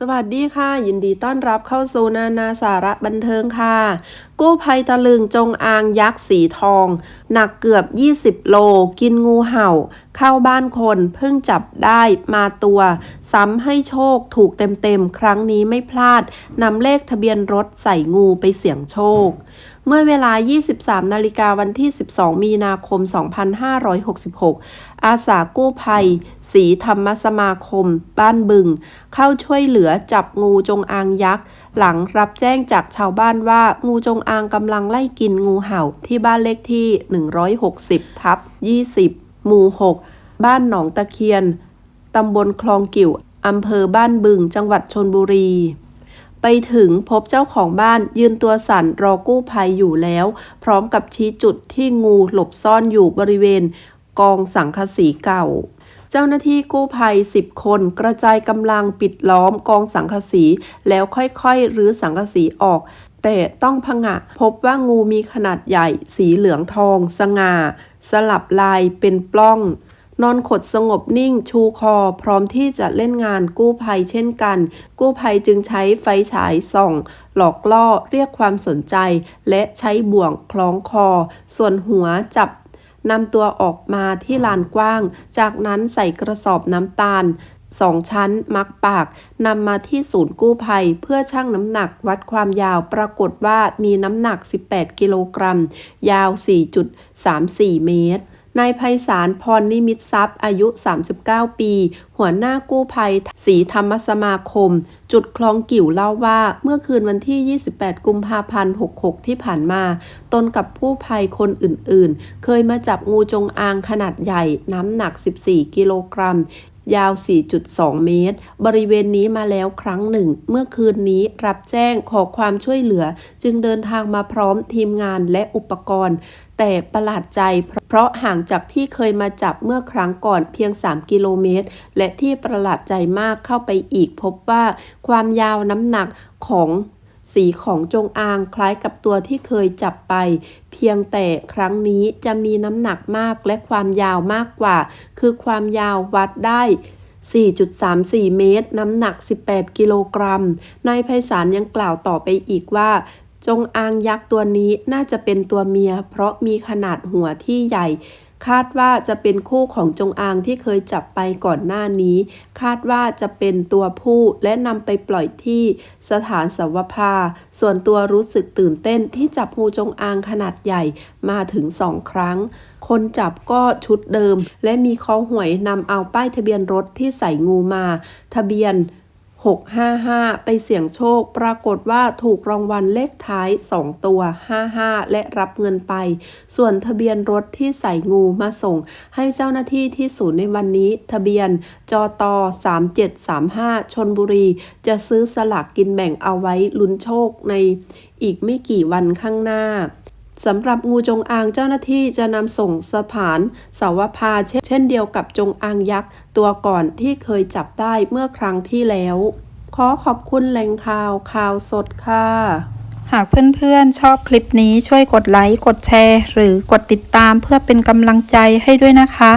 สวัสดีค่ะ ยินดีต้อนรับเข้าสู่นานาสาระบันเทิงค่ะ กู้ภัยตะลึงจงอางยักษ์สีทอง หนักเกือบ 20 โล กินงูเห่า เข้าบ้านคนเพิ่งจับได้มาตัว ซ้ำให้โชคถูกเต็มๆ ครั้งนี้ไม่พลาดนำเลขทะเบียนรถใส่งูไปเสี่ยงโชค เมื่อเวลา 23 นาฬิกาวันที่ 12 มีนาคม 2566 อาสากู้ภัย สีธรรมสมาคม บ้านบึง เข้าช่วยเหลือจับงูจงอางยักษ์ หลังรับแจ้งจากชาวบ้านว่างูจงอางกำลังไล่กินงูเห่าที่บ้านเลขที่ 160 ทับ 20 หมู่ 6 บ้านหนองตะเคียน ตำบลคลองกิ่วอำเภอบ้านบึง จังหวัดชนบุรี ไปถึงพบเจ้าของบ้านยืนตัวสั่นรอกู้ภัยอยู่แล้ว พร้อมกับชี้จุดที่งูหลบซ่อนอยู่บริเวณ กองสังคสีเก่าเจ้าหน้าที่กู้ภัย 10 คนกระจายกำลังปิดล้อมกองสังคสี แล้วค่อยๆรื้อสังคสีออก แต่ต้องพงะพบว่างูมีขนาดใหญ่ สีเหลืองทอง สง่า สลับลายเป็นปล้อง นอนขดสงบนิ่งชูคอ พร้อมที่จะเล่นงานกู้ภัยเช่นกัน กู้ภัยจึงใช้ไฟฉายส่อง หลอกล่อเรียกความสนใจ และใช้บ่วงคล้องคอ ส่วนหัวจับนำตัวออกมาที่ลานกว้าง จากนั้นใส่กระสอบน้ำตาลสองชั้นมักปากนำมาที่ศูนย์กู้ภัย เพื่อชั่งน้ำหนักวัดความยาวปรากฏว่ามีน้ำหนัก 18 กิโลกรัม ยาว 4.34 เมตร นายไพศาลพรนิมิตทรัพย์อายุ 39 ปี หัวหน้ากู้ภัยสีธรรมสมาคม จุดคลองกิ่วเล่าว่าเมื่อคืนวันที่ 28 กุมภาพันธ์ 66 ที่ผ่านมา ตนกับผู้ภัยคนอื่นๆ เคยมาจับงูจงอางขนาดใหญ่น้ำหนัก 14 กิโลกรัม ยาว 4.2 เมตร บริเวณนี้มาแล้วครั้งหนึ่ง เมื่อคืนนี้รับแจ้งขอความช่วยเหลือ จึงเดินทางมาพร้อมทีมงานและอุปกรณ์ แต่ประหลาดใจเพราะห่างจากที่เคยมาจับเมื่อครั้งก่อนเพียง 3 กิโลเมตร และที่ประหลาดใจมากเข้าไปอีกพบว่าความยาวน้ำหนักของ สีของจงอางคล้ายกับตัวที่เคยจับไป เพียงแต่ครั้งนี้จะมีน้ำหนักมากและความยาวมากกว่า คือความยาววัดได้ 4.34 เมตร น้ำหนัก 18 กิโลกรัม นายไพศาลยังกล่าวต่อไปอีกว่าจงอางยักษ์ตัวนี้น่าจะเป็นตัวเมีย เพราะมีขนาดหัวที่ใหญ่ คาดว่าจะเป็นคู่ของจงอางที่เคยจับไปก่อนหน้านี้ คาดว่าจะเป็นตัวผู้และนำไปปล่อยที่สถานสวภา ส่วนตัวรู้สึกตื่นเต้นที่จับงูจงอางขนาดใหญ่มาถึงสองครั้ง คนจับก็ชุดเดิม และมีข้อหวยนำเอาป้ายทะเบียนรถที่ใส่งูมา ทะเบียน 655 ไปเสี่ยงโชค ปรากฏว่าถูกรางวัลเลขท้าย 2 ตัว 55 และรับเงินไป ส่วนทะเบียนรถที่ใส่งูมาส่ง ให้เจ้าหน้าที่ที่ศูนย์ในวันนี้ ทะเบียนจอต3735 ชนบุรี จะซื้อสลากกินแบ่งเอาไว้ลุ้นโชคในอีกไม่กี่วันข้างหน้า สำหรับงูจงอางเจ้าหน้าที่จะนำส่งสถานสาวพาเช่นเช่นเดียวกับจงอางยักษ์ ตัวก่อนที่เคยจับได้เมื่อครั้งที่แล้ว ขอขอบคุณแหล่งข่าวข่าวสดค่ะ หากเพื่อนๆชอบคลิปนี้ช่วยกดไลค์ กดแชร์ หรือกดติดตามเพื่อเป็นกำลังใจให้ด้วยนะคะ